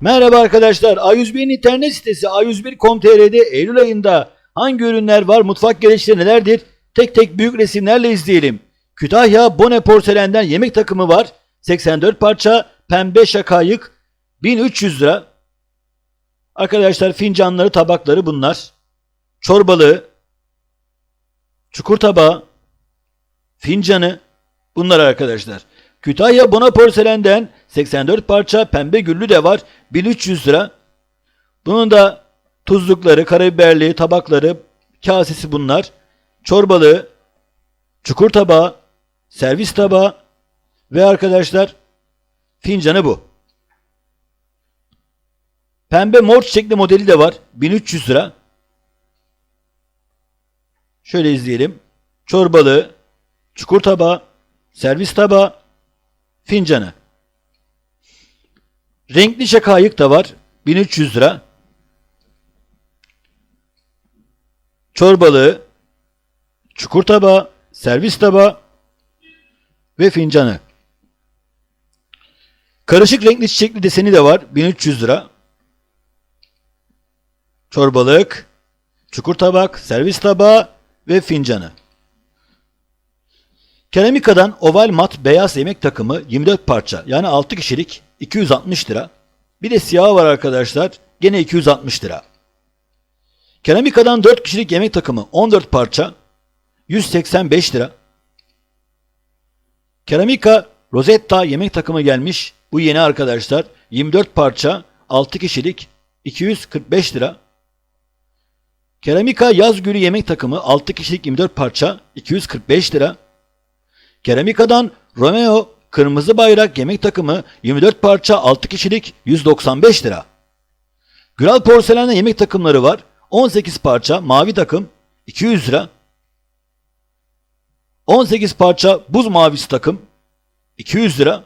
Merhaba arkadaşlar. A101'in internet sitesi A101.com.tr'de Eylül ayında hangi ürünler var, mutfak gereçleri nelerdir? Tek tek büyük resimlerle izleyelim. Kütahya Bone porselenden yemek takımı var. 84 parça pembe şakayık 1300 lira. Arkadaşlar fincanları, tabakları bunlar. Çorbalığı, çukur tabağı, fincanı bunlar arkadaşlar. Kütahya Bona porselenden 84 parça pembe güllü de var 1300 lira. Bunun da tuzlukları, karabiberli, tabakları, kasesi bunlar. Çorbalığı, çukur tabağı, servis tabağı ve arkadaşlar fincanı bu. Pembe mor çiçekli modeli de var 1300 lira. Şöyle izleyelim. Çorbalığı, çukur tabağı, servis tabağı, fincanı. Renkli şakayık da var. 1300 lira. Çorbalığı, çukur tabağı, servis tabağı ve fincanı. Karışık renkli çiçekli deseni de var. 1300 lira. Çorbalık, çukur tabak, servis tabağı ve fincanı. Keramikadan oval mat beyaz yemek takımı 24 parça yani 6 kişilik 260 lira. Bir de siyahı var arkadaşlar gene 260 lira. Keramikadan 4 kişilik yemek takımı 14 parça 185 lira. Keramika Rosetta yemek takımı gelmiş. Bu yeni arkadaşlar 24 parça 6 kişilik 245 lira. Keramika yaz gülü yemek takımı 6 kişilik 24 parça 245 lira. Keramikadan Romeo kırmızı bayrak yemek takımı 24 parça 6 kişilik 195 lira. Güral porselenden yemek takımları var. 18 parça mavi takım 200 lira. 18 parça buz mavisi takım 200 lira.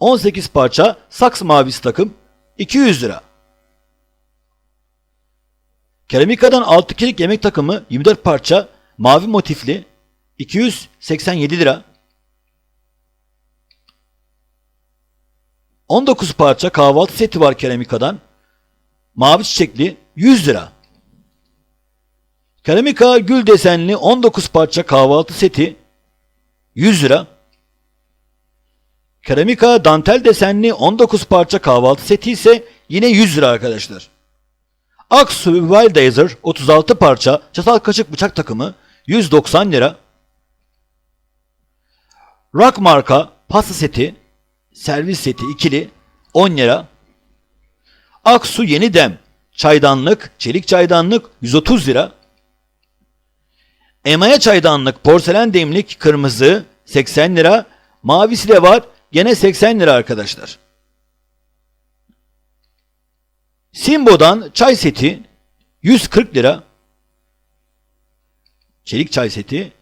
18 parça saks mavisi takım 200 lira. Keramikadan 6 kişilik yemek takımı 24 parça mavi motifli 287 lira. 19 parça kahvaltı seti var keramikadan. Mavi çiçekli 100 lira. Keramika gül desenli 19 parça kahvaltı seti 100 lira. Keramika dantel desenli 19 parça kahvaltı seti ise yine 100 lira arkadaşlar. Aksu Wildizer 36 parça çatal kaşık bıçak takımı 190 lira. Rock marka pasta seti, servis seti ikili 10 lira. Aksu yeni dem, çaydanlık, çelik çaydanlık 130 lira. Emaya çaydanlık, porselen demlik kırmızı 80 lira. Mavisi de var gene 80 lira arkadaşlar. Simbo'dan çay seti 140 lira. Çelik çay seti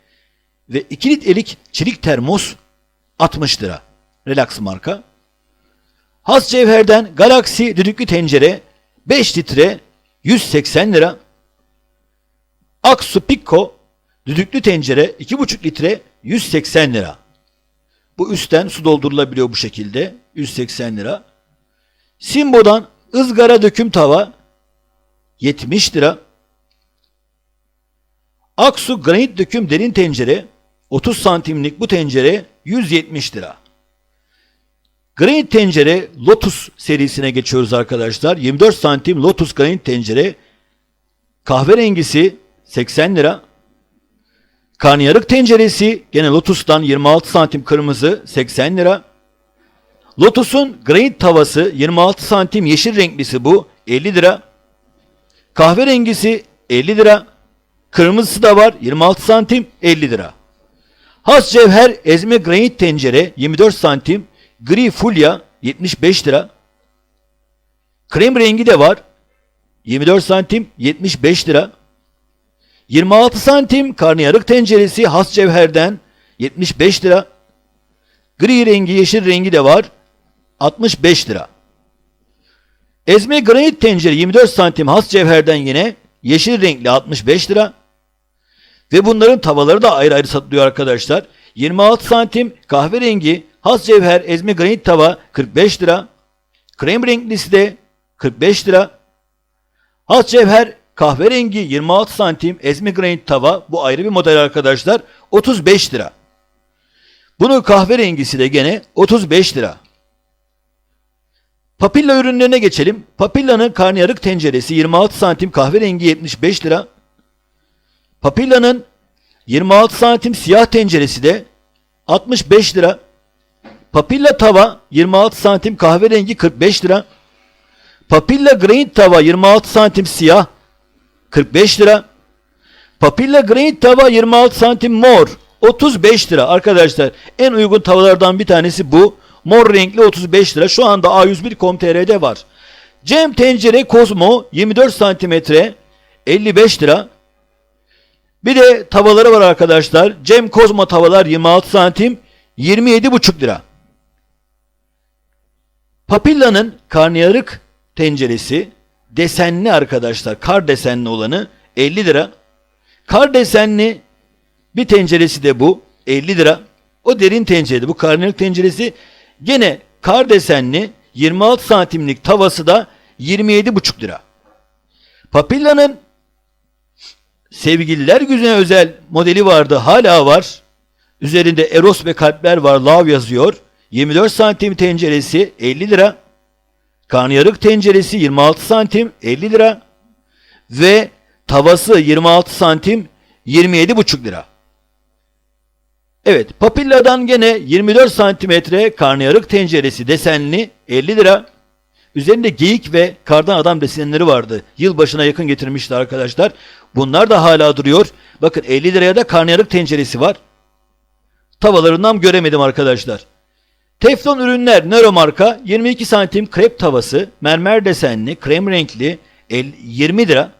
ve 2 litrelik çelik termos 60 lira. Relax marka. Has cevherden Galaxy düdüklü tencere 5 litre 180 lira. Aksu Pico düdüklü tencere 2,5 litre 180 lira. Bu üstten su doldurulabiliyor bu şekilde 180 lira. Simbo'dan ızgara döküm tava 70 lira. Aksu granit döküm derin tencere 30 santimlik bu tencere 170 lira. Granit tencere Lotus serisine geçiyoruz arkadaşlar. 24 santim Lotus granit tencere kahverengisi 80 lira. Karnıyarık tenceresi gene Lotus'tan 26 santim kırmızı 80 lira. Lotus'un granit tavası 26 santim yeşil renklisi bu 50 lira. Kahverengisi 50 lira. Kırmızısı da var 26 santim 50 lira. Has cevher ezme granit tencere 24 santim gri fulya 75 lira. Krem rengi de var 24 santim 75 lira. 26 santim karnıyarık tenceresi has cevherden 75 lira. Gri rengi yeşil rengi de var 65 lira. Ezme granit tencere 24 santim has cevherden yine yeşil renkli 65 lira. Ve bunların tavaları da ayrı ayrı satılıyor arkadaşlar. 26 santim kahverengi has cevher ezme granit tava 45 lira. Krem renklisi de 45 lira. Has cevher kahverengi 26 santim ezme granit tava. Bu ayrı bir model arkadaşlar. 35 lira. Bunun kahverengisi de gene 35 lira. Papilla ürünlerine geçelim. Papilla'nın karnıyarık tenceresi 26 santim kahverengi 75 lira. Papilla'nın 26 santim siyah tenceresi de 65 lira. Papilla tava 26 santim kahverengi 45 lira. Papilla granit tava 26 santim siyah 45 lira. Papilla granit tava 26 santim mor 35 lira arkadaşlar. En uygun tavalardan bir tanesi bu. Mor renkli 35 lira. Şu anda A101.com.tr'de var. Cem tencere Kozmo 24 santimetre 55 lira. Bir de tavaları var arkadaşlar. Cem Kozmo tavalar 26 santim 27,5 lira. Papilla'nın karnıyarık tenceresi desenli arkadaşlar. Kar desenli olanı 50 lira. Kar desenli bir tenceresi de bu 50 lira. O derin tencerede bu karnıyarık tenceresi gene kar desenli 26 santimlik tavası da 27,5 lira. Papilla'nın sevgililer güzine özel modeli vardı hala var. Üzerinde Eros ve kalpler var lav yazıyor. 24 santim tenceresi 50 lira. Karnıyarık tenceresi 26 santim 50 lira. Ve tavası 26 santim 27,5 lira. Evet Papilla'dan gene 24 santimetre karnıyarık tenceresi desenli 50 lira. Üzerinde geyik ve kardan adam desenleri vardı. Yılbaşına yakın getirmişti arkadaşlar. Bunlar da hala duruyor. Bakın 50 liraya da karnıyarık tenceresi var. Tavalarından göremedim arkadaşlar. Teflon ürünler Nero marka 22 santim krep tavası mermer desenli krem renkli el- 20 lira.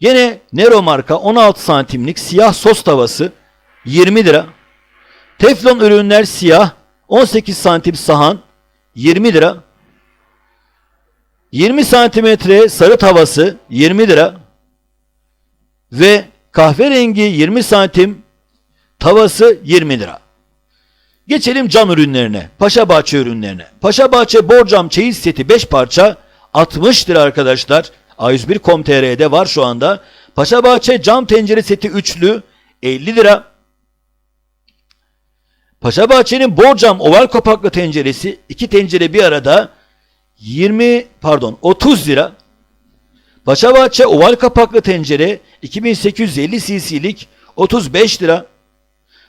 Yine Nero marka 16 santimlik siyah sos tavası 20 lira. Teflon ürünler siyah 18 santim sahan 20 lira. 20 santimetre sarı tavası 20 lira. Ve kahverengi 20 santim tavası 20 lira. Geçelim cam ürünlerine. Paşa Bahçe ürünlerine. Paşa Bahçe borcam çeyiz seti 5 parça 60 lira arkadaşlar. A101.com.tr'de var şu anda. Paşa Bahçe cam tencere seti üçlü 50 lira. Paşa Bahçe'nin borcam oval kapaklı tenceresi iki tencere bir arada 20 pardon 30 lira. Paşa Bahçe oval kapaklı tencere 2850 cc'lik 35 lira.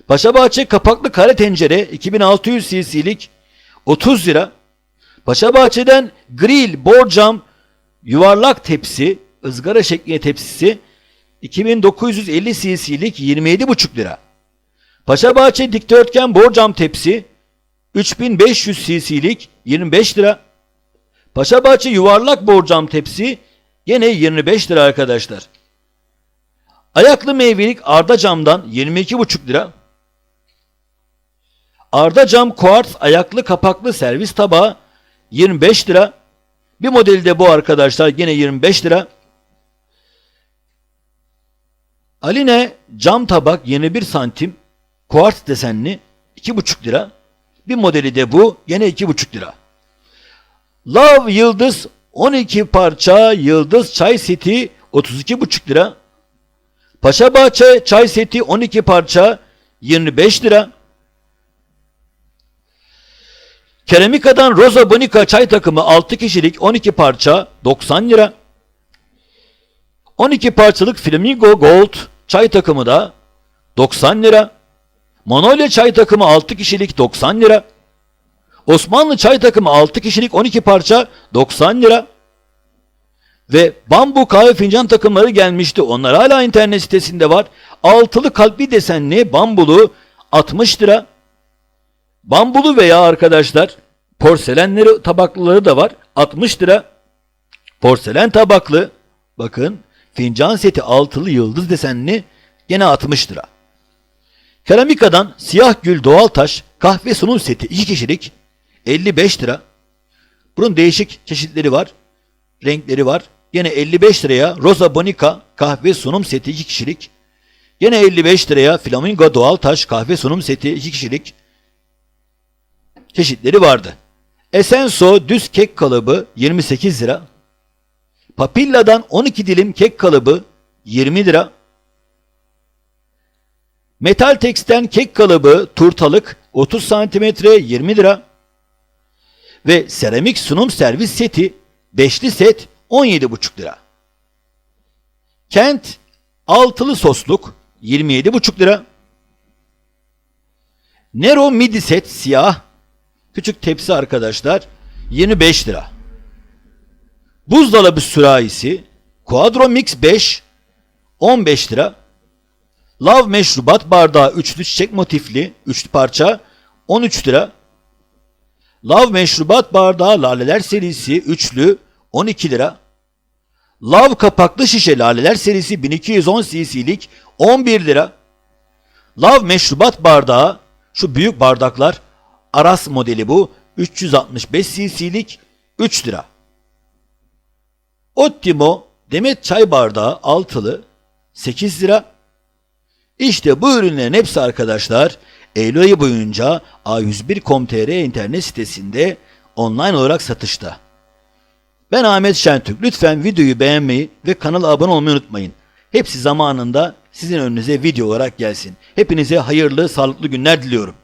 Paşabahçe kapaklı kare tencere 2600 cc'lik 30 lira. Paşabahçe'den grill, borcam, yuvarlak tepsi, ızgara şeklinde tepsisi 2950 cc'lik 27,5 lira. Paşabahçe dikdörtgen borcam tepsi 3500 cc'lik 25 lira. Paşabahçe yuvarlak borcam tepsi yine 25 lira arkadaşlar. Ayaklı meyvelik Arda camdan 22,5 lira. Arda cam kuarts ayaklı kapaklı servis tabağı 25 lira. Bir modeli de bu arkadaşlar yine 25 lira. Aline cam tabak 21 santim kuarts desenli 2,5 lira. Bir modeli de bu yine 2,5 lira. Love Yıldız 12 parça Yıldız çay seti 32,5 lira. Paşabahçe çay seti 12 parça 25 lira. Keramikadan Rosa Bonica çay takımı 6 kişilik 12 parça 90 lira. 12 parçalık Flamingo Gold çay takımı da 90 lira. Manolya çay takımı 6 kişilik 90 lira. Osmanlı çay takımı 6 kişilik 12 parça 90 lira. Ve bambu kahve fincan takımları gelmişti. Onlar hala internet sitesinde var. Altılı kalpli desenli bambulu 60 lira. Bambulu veya arkadaşlar porselenleri tabaklıları da var. 60 lira. Porselen tabaklı bakın fincan seti altılı yıldız desenli gene 60 lira. Keramikadan siyah gül doğal taş kahve sunum seti 2 kişilik 55 lira. Bunun değişik çeşitleri var. Renkleri var. Yine 55 liraya Rosa Bonica kahve sunum seti 2 kişilik. Yine 55 liraya Flamingo doğal taş kahve sunum seti 2 kişilik çeşitleri vardı. Esenso düz kek kalıbı 28 lira. Papilla'dan 12 dilim kek kalıbı 20 lira. Metal Tex'ten kek kalıbı turtalık 30 santimetre 20 lira. Ve seramik sunum servis seti beşli set 17,5 lira. Kent altılı sosluk 27,5 lira. Nero midi set siyah küçük tepsi arkadaşlar 25 lira. Buzdolabı sürahisi Quadro Mix 5 15 lira. Love meşrubat bardağı üçlü çiçek motifli üçlü parça 13 lira. Love meşrubat bardağı laleler serisi üçlü 12 lira. Love kapaklı şişe laleler serisi 1210 cc'lik 11 lira. Love meşrubat bardağı şu büyük bardaklar Aras modeli bu 365 cc'lik 3 lira. Ottimo demet çay bardağı altılı 8 lira. İşte bu ürünlerin hepsi arkadaşlar Eylül ayı boyunca A101.com.tr internet sitesinde online olarak satışta. Ben Ahmet Şentürk. Lütfen videoyu beğenmeyi ve kanala abone olmayı unutmayın. Hepsi zamanında sizin önünüze video olarak gelsin. Hepinize hayırlı, sağlıklı günler diliyorum.